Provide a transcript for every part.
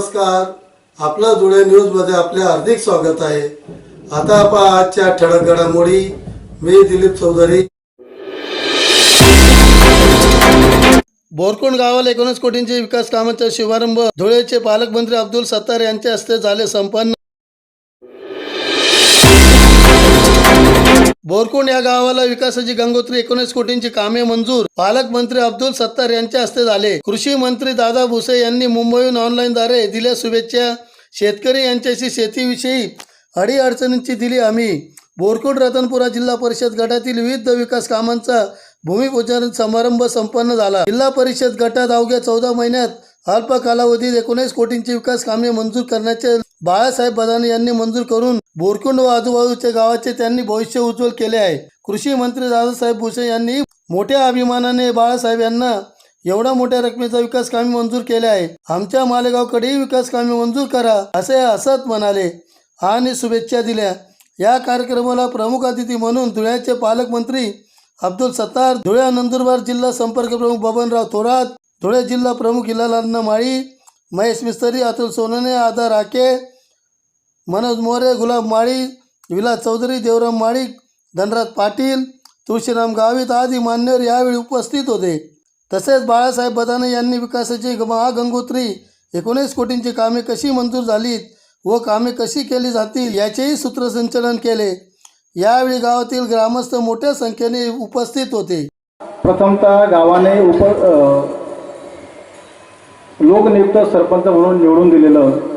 नमस्कार. जुळ्या धुळे न्यूजमध्ये आपले हार्दिक स्वागत आहे. आता पहा आजच्या ठळक घडामोडी. मी दिलीप चौधरी. बोरकोंड गावाला एकोणीस कोटींचे विकास कामाचा शुभारंभ. धुळेचे पालकमंत्री अब्दुल सत्तार यांच्या हस्ते झाले संपन्न. बोरकोंड या गावाला विकासाची गंगोत्री एकोणीस कोटींची कामे मंजूर. पालकमंत्री अब्दुल सत्तार यांच्या हस्ते झाले. कृषी मंत्री दादा भुसे यांनी मुंबईहून ऑनलाईनद्वारे दिल्या शुभेच्छा. शेतकरी यांच्याशी शेतीविषयी अडीअडचणींची दिली हमी. बोरकोड रतनपुरा जिल्हा परिषद गटातील विविध विकास कामांचा भूमिपूजन समारंभ संपन्न झाला. जिल्हा परिषद गटात अवघ्या चौदा महिन्यात अल्प कालावधीत एकोणीस कोटींची विकास कामे मंजूर करण्याचे बाळासाहेब बदाने यांनी मंजूर करून बोरकुंड व आजूबाजूच्या गावाचे त्यांनी भविष्य उज्ज्वल केले आहे. कृषी मंत्री दादासाहेब भुसे यांनी मोठ्या अभिमानाने बाळासाहेब यांना एवढा मोठ्या रकमेचा विकास कामे मंजूर केले आहे. आमच्या मालेगावकडेही विकास कामे मंजूर करा असे हसत म्हणाले. आणि शुभेच्छा दिल्या. या कार्यक्रमाला प्रमुख अतिथी म्हणून धुळ्याचे पालकमंत्री अब्दुल सत्तार धुळे नंदुरबार जिल्हा संपर्क प्रमुख बबनराव थोरात धुळे जिल्हा प्रमुख हिलालाल माळी महेश मिस्तरी अतुल सोनने आदा राके मनोज मोरे गुलाब माळी विलास चौधरी देवराम माळी धनराज पाटील तुळशीराम गावित आदी मान्यवर यावेळी उपस्थित होते. तसेच बाळासाहेब बदाने यांनी विकासाची महागंगोत्री एकोणीस कोटींची कामे कशी मंजूर झालीत व कामे कशी केली जातील याचेही सूत्रसंचलन केले. यावेळी गावातील ग्रामस्थ मोठ्या संख्येने उपस्थित होते. प्रथमतः गावाने उप लोकनियुक्त सरपंच म्हणून निवडून दिलेलं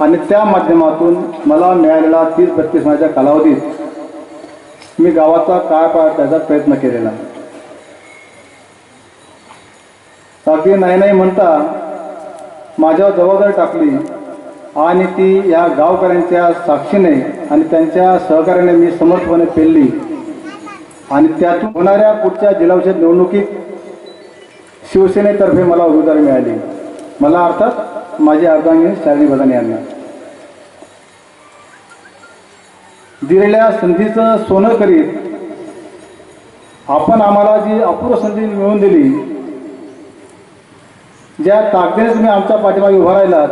आणि त्या माध्यमातून मला मिळालेला तीस बत्तीस महिन्याच्या कालावधीत मी गावाचा काय पाळण्याचा प्रयत्न केलेला. अगदी नाही नाही म्हणता माझ्यावर जबाबदारी टाकली आणि ती या गावकऱ्यांच्या साक्षीने आणि त्यांच्या सहकार्याने मी समर्थपणे पेलली. आणि त्यातून होणाऱ्या पुढच्या जिल्हा परिषद निवडणुकीत शिवसेनेतर्फे मला उमेदवारी मिळाली. मला अर्थात माझी अर्धांगिनी शालिनी बदाने यांना. दिलेल्या संधीचं सोनं करीत आपण आम्हाला जी अपूर्व संधी मिळवून दिली ज्या ताकदीने तुम्ही आमच्या पाठीमागे उभा राहिलात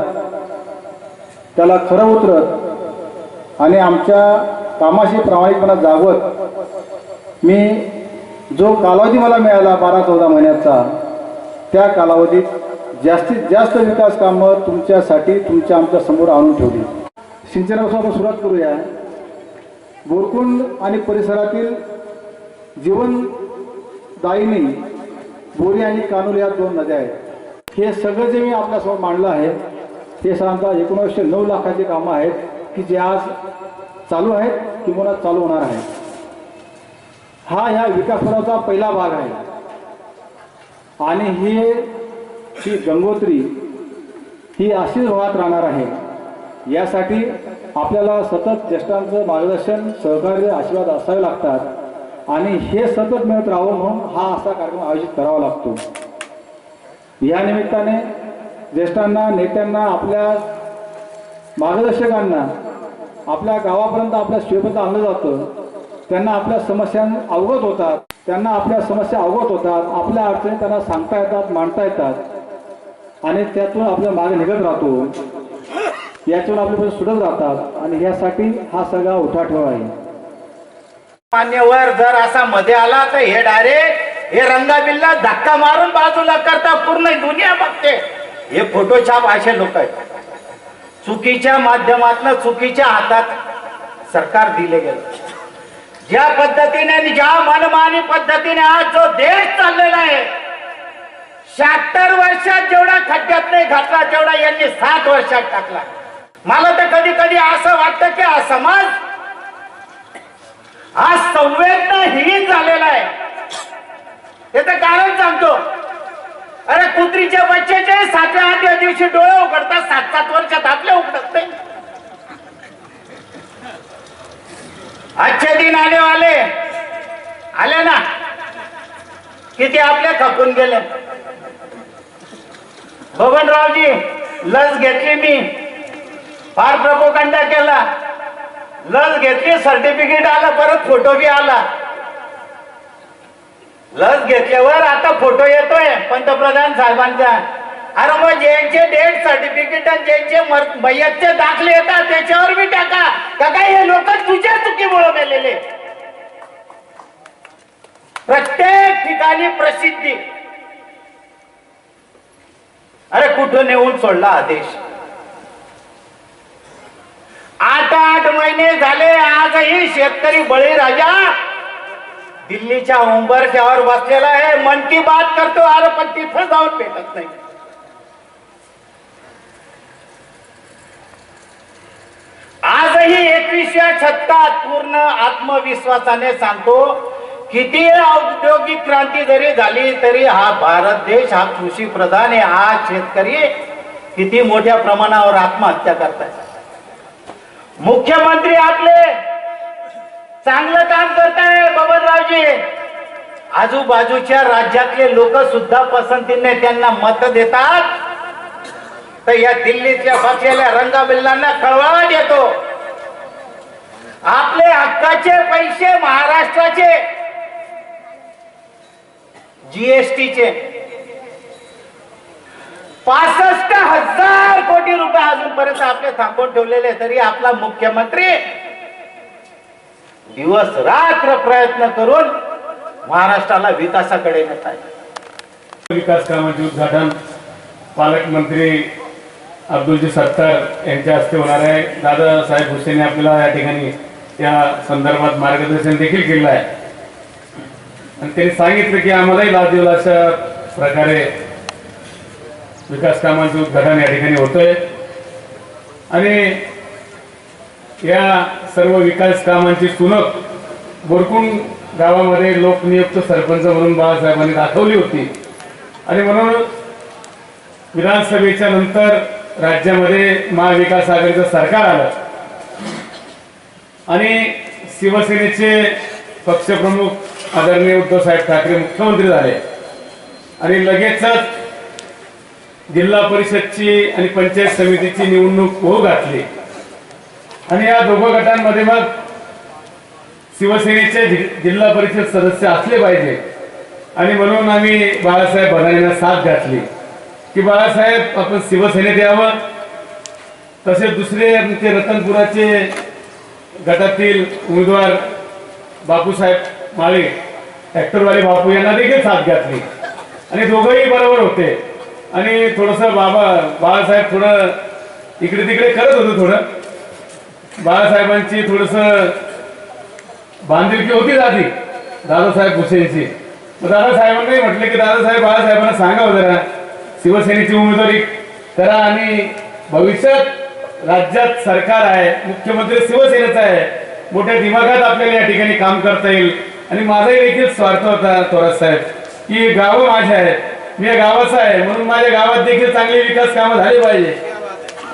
त्याला खरं उतरत आणि आमच्या कामाशी प्रामाणिकपणा जागवत मी जो कालावधी मला मिळाला बारा चौदा महिन्याचा त्या कालावधीत जास्तीत जास्त विकास कामं तुमच्यासाठी तुमच्या आमच्यासमोर आणून ठेवली. सिंचनापासून आपण सुरुवात करूया. बोरकुंड आणि परिसरातील जीवनदायिनी बोरी आणि कानोल या दोन नद्या आहेत. हे सगळं जे मी आपल्यासमोर मांडलं आहे हे साधारणतः एकोणीसशे नऊ लाखाची कामं आहेत की जे आज चालू आहेत किंवा चालू होणार आहे हा ह्या विकासाचा पहिला भाग आहे. आणि हे ही गंगोत्री ही अशीच भावात राहणार आहे. यासाठी आपल्याला सतत ज्येष्ठांचं मार्गदर्शन सहकार्य आशीर्वाद असावे लागतात आणि हे सतत मिळत राहावं म्हणून हा असा कार्यक्रम आयोजित करावा लागतो. या निमित्ताने ज्येष्ठांना नेत्यांना आपल्या मार्गदर्शकांना आपल्या गावापर्यंत आपल्या शिवेपर्यंत आणलं जातं. त्यांना आपल्या समस्या अवगत होतात. त्यांना आपल्या समस्या अवगत होतात. आपल्या अडचणी त्यांना सांगता येतात मांडता येतात. आणि त्यातून आपल्या मागे निघत राहतो. याच्यावर आपले पैसे सुटत राहतात. आणि यासाठी हा सगळा उठाठेवा आहे. मान्यवर जर असा मध्ये आला तर हे डायरेक्ट हे रंगाबिल्ला धक्का मारून बाजूला करता पूर्ण दुनिया बघते. हे फोटोछाप असे लोक आहेत. चुकीच्या माध्यमातून चुकीच्या हातात सरकार दिले गेलं. ज्या पद्धतीने आणि ज्या मनमानी पद्धतीने आज जो देश चाललेला आहे शहात्तर वर्षात जेवढा खड्ड्यात नाही घातला तेवढा यांनी सात वर्षात टाकला. मला तर कधी कधी असं वाटतं की हा समाज हा संवेदनाहीन झालेला आहे. याचं कारण सांगतो. अरे कुत्रीच्या बच्चेचे सातव्या आठव्या दिवशी डोळे उघडतात सात सात वर्षात आपले उघडत नाही. आजचे दिन आले वाले आले ना? किती आपले खपून गेले. बबनरावजी लस घेतली मी. फार प्रपोकंडा केला. लस घेतली सर्टिफिकेट आला परत फोटो बी आला. लस घेतल्यावर आता फोटो येतोय पंतप्रधान साहेबांचा. अरे मग ज्यांचे डेथ सर्टिफिकेट आणि ज्यांचे मर- दाखले येतात त्याच्यावर बी टाका. का काय हे लोक तुझ्या चुकीमुळे मेलेले? प्रत्येक ठिकाणी प्रसिद्धी. अरे कुठं नेऊन सोडला आदेश आठ आठ महिने झाले आजही शेतकरी बळीराजा दिल्लीच्या उंबरठ्यावर बसलेला आहे. मन की बात करतो अरे पण तिथं जाऊन भेटत नाही. आजही एकविसव्या शतकात पूर्ण आत्मविश्वासाने सांगतो किती औद्योगिक क्रांती जरी झाली तरी हा भारत देश हा कृषी प्रधान आहे हा शेतकरी किती मोठ्या प्रमाणावर आत्महत्या करताय मुख्यमंत्री आपले चांगलं काम करताय बबनरावजी. आजूबाजूच्या राज्यातले लोक सुद्धा पसंतीने त्यांना मत देतात. तर या दिल्लीतल्या बसलेल्या रंगाबिल्लांना कळवाट येतो आपले हक्काचे पैसे महाराष्ट्राचे जीएसटीचे पासष्ट हजार कोटी रुपये अजूनपर्यंत आपले थांबवून ठेवलेले तरी आपला मुख्यमंत्री दिवस रात्र प्रयत्न करून महाराष्ट्राला विकासाकडे नेत आहे. विकास कामाचे उद्घाटन पालकमंत्री अब्दुलजी सत्तार यांच्या हस्ते होणार आहे. दादासाहेब भुसेने आपल्याला या ठिकाणी या संदर्भात मार्गदर्शन देखील केलं आहे. आणि त्यांनी सांगितलं की आम्हालाही लाभ देईल अशा प्रकारे विकास कामांचं उद्घाटन या ठिकाणी होतंय. आणि या सर्व विकास कामांची सुनक बोरकुंड गावामध्ये लोकनियुक्त सरपंच म्हणून बाळासाहेबांनी दाखवली होती. आणि म्हणून विधानसभेच्या नंतर राज्यामध्ये महाविकास आघाडीचं सरकार आलं. आणि शिवसेनेचे पक्षप्रमुख आदरणीय उद्धवसाहेब ठाकरे मुख्यमंत्री झाले. आणि लगेचच जिल्हा परिषदची आणि पंचायत समितीची निवडणूक होऊ घातली. आणि या दोघं गटांमध्ये मग शिवसेनेचे जिल्हा परिषद सदस्य असले पाहिजे. आणि म्हणून आम्ही बाळासाहेब भदानींना साथ घातली. की बाळासाहेब आपण शिवसेनेत यावं. तसेच दुसरे आमचे रतनपुराचे गटातील उमेदवार बापूसाहेब माळे ऍक्टरवाले बापू यांना देखील साथ घातली. आणि दोघंही बरोबर होते. आणि थोडंसं बाबा बाळासाहेब थोडं इकडे तिकडे करत होतं थोडं. बाळासाहेबांची थोडस बांधिलकी होती आधी दादासाहेब भुसेंची. मग दादासाहेबांनी म्हटलं की दादासाहेब बाळासाहेबांना सांगावं हो जरा. शिवसेनेची उमेदवारी करा आणि भविष्यात राज्यात सरकार आहे मुख्यमंत्री शिवसेनेचा आहे. मोठ्या दिमागात आपल्याला या ठिकाणी काम करता येईल. आणि माझाही देखील स्वार्थ होता थोरात साहेब की गावं माझे आहेत मी या गावाचा आहे म्हणून माझ्या गावात देखील चांगली विकास कामं झाली पाहिजे.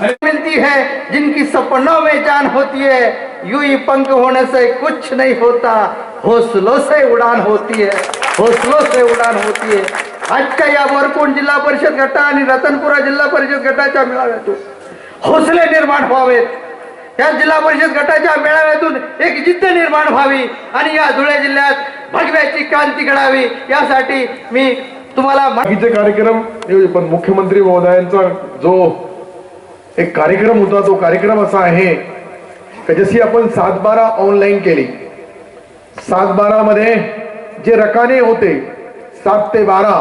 आणि मिलती है जिनकी सपनों में जान होती है यू ही पंख होने से कुछ नहीं होता हौसलों से उड़ान होती है हौसलों से उड़ान होती है। आजच्या या वरकोण जिल्हा परिषद गटा आणि रतनपुरा जिल्हा परिषद गटाच्या मेळाव्यातून हौसले निर्माण व्हावेत। या जिल्हा परिषद गटाच्या मेळाव्यातून एक जिद्द निर्माण व्हावी आणि या धुळे जिल्ह्यात भगव्याची क्रांती घडावी यासाठी मी तुम्हाला बाकीचे कार्यक्रम पण मुख्यमंत्री महोदयांचा जो एक कार्यक्रम होता तो कार्यक्रम असा आहे का जशी आपण सात बारा ऑनलाईन केली. सात बारा मध्ये जे रकाने होते सात ते बारा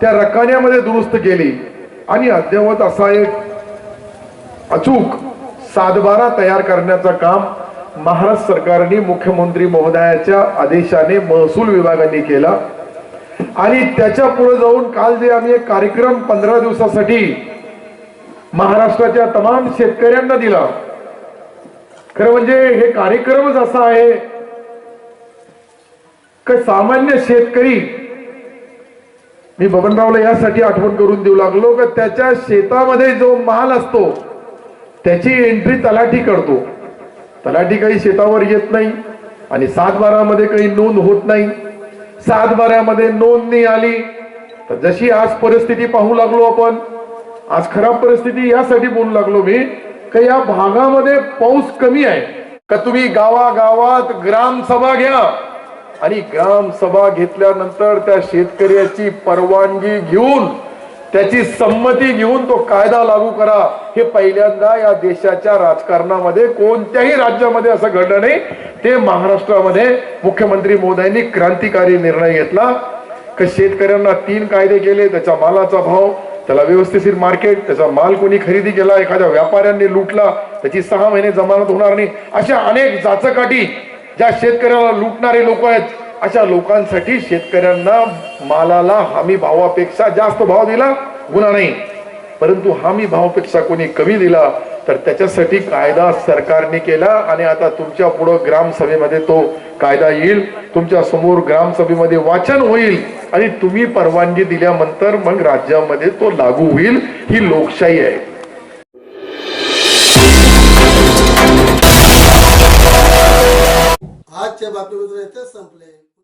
त्या रकान्यामध्ये दुरुस्त केली. आणि अद्ययावत असा एक अचूक सातबारा तयार करण्याचं काम महाराष्ट्र सरकारने मुख्यमंत्री महोदयाच्या आदेशाने महसूल विभागाने केला. आणि त्याच्या पुढे जाऊन काल जे आम्ही एक कार्यक्रम पंधरा दिवसासाठी महाराष्ट्राच्या तमाम शेतकऱ्यांना दिला. खरं म्हणजे हे कार्यक्रमच असा आहे का सामान्य शेतकरी मी बबनरावला यासाठी आठवण करून देऊ लागलो का त्याच्या शेतामध्ये जो माल असतो त्याची एंट्री तलाठी करतो. तलाठी काही शेतावर येत नाही आणि सातबारामध्ये काही नोंद होत नाही. सातबाऱ्यामध्ये नोंद नोंदणी आली. तर जशी आज परिस्थिती पाहू लागलो आपण आज खराब परिस्थिती यासाठी बोलू लागलो मी का या भागामध्ये पाऊस कमी आहे. का तुम्ही गावागावात ग्रामसभा घ्या. आणि ग्रामसभा घेतल्यानंतर त्या शेतकऱ्याची परवानगी घेऊन त्याची संमती घेऊन तो कायदा लागू करा. हे पहिल्यांदा या देशाच्या राजकारणामध्ये कोणत्याही राज्यामध्ये असं घडलं नाही. ते महाराष्ट्रामध्ये मुख्यमंत्री मोदयांनी क्रांतिकारी निर्णय घेतला. का शेतकऱ्यांना तीन कायदे केले त्याच्या मालाचा भाव त्याला व्यवस्थित मार्केट त्याचा माल कोणी खरेदी केला एखाद्या व्यापाऱ्यांनी लुटला त्याची सहा महिने जमानत होणार नाही. अशा अनेक जाचकाठी ज्या शेतकऱ्याला लुटणारे लोक आहेत अशा लोकांसाठी शेतकऱ्यांना मालाला हमी भावापेक्षा जास्त भाव दिला गुन्हा नाही. परंतु हमी भावापेक्षा कोणी कमी दिला तर त्याच्यासाठी कायदा सरकारने केला आणि आता तुमच्या पुढं ग्रामसभेमध्ये तो कायदा येईल तुमच्यासमोर ग्रामसभेमध्ये वाचन होईल आणि तुम्ही परवानगी दिल्यानंतर मग राज्यामध्ये तो लागू होईल ही लोकशाही आहे. आजच्या बातमीपत्र येथे संपले.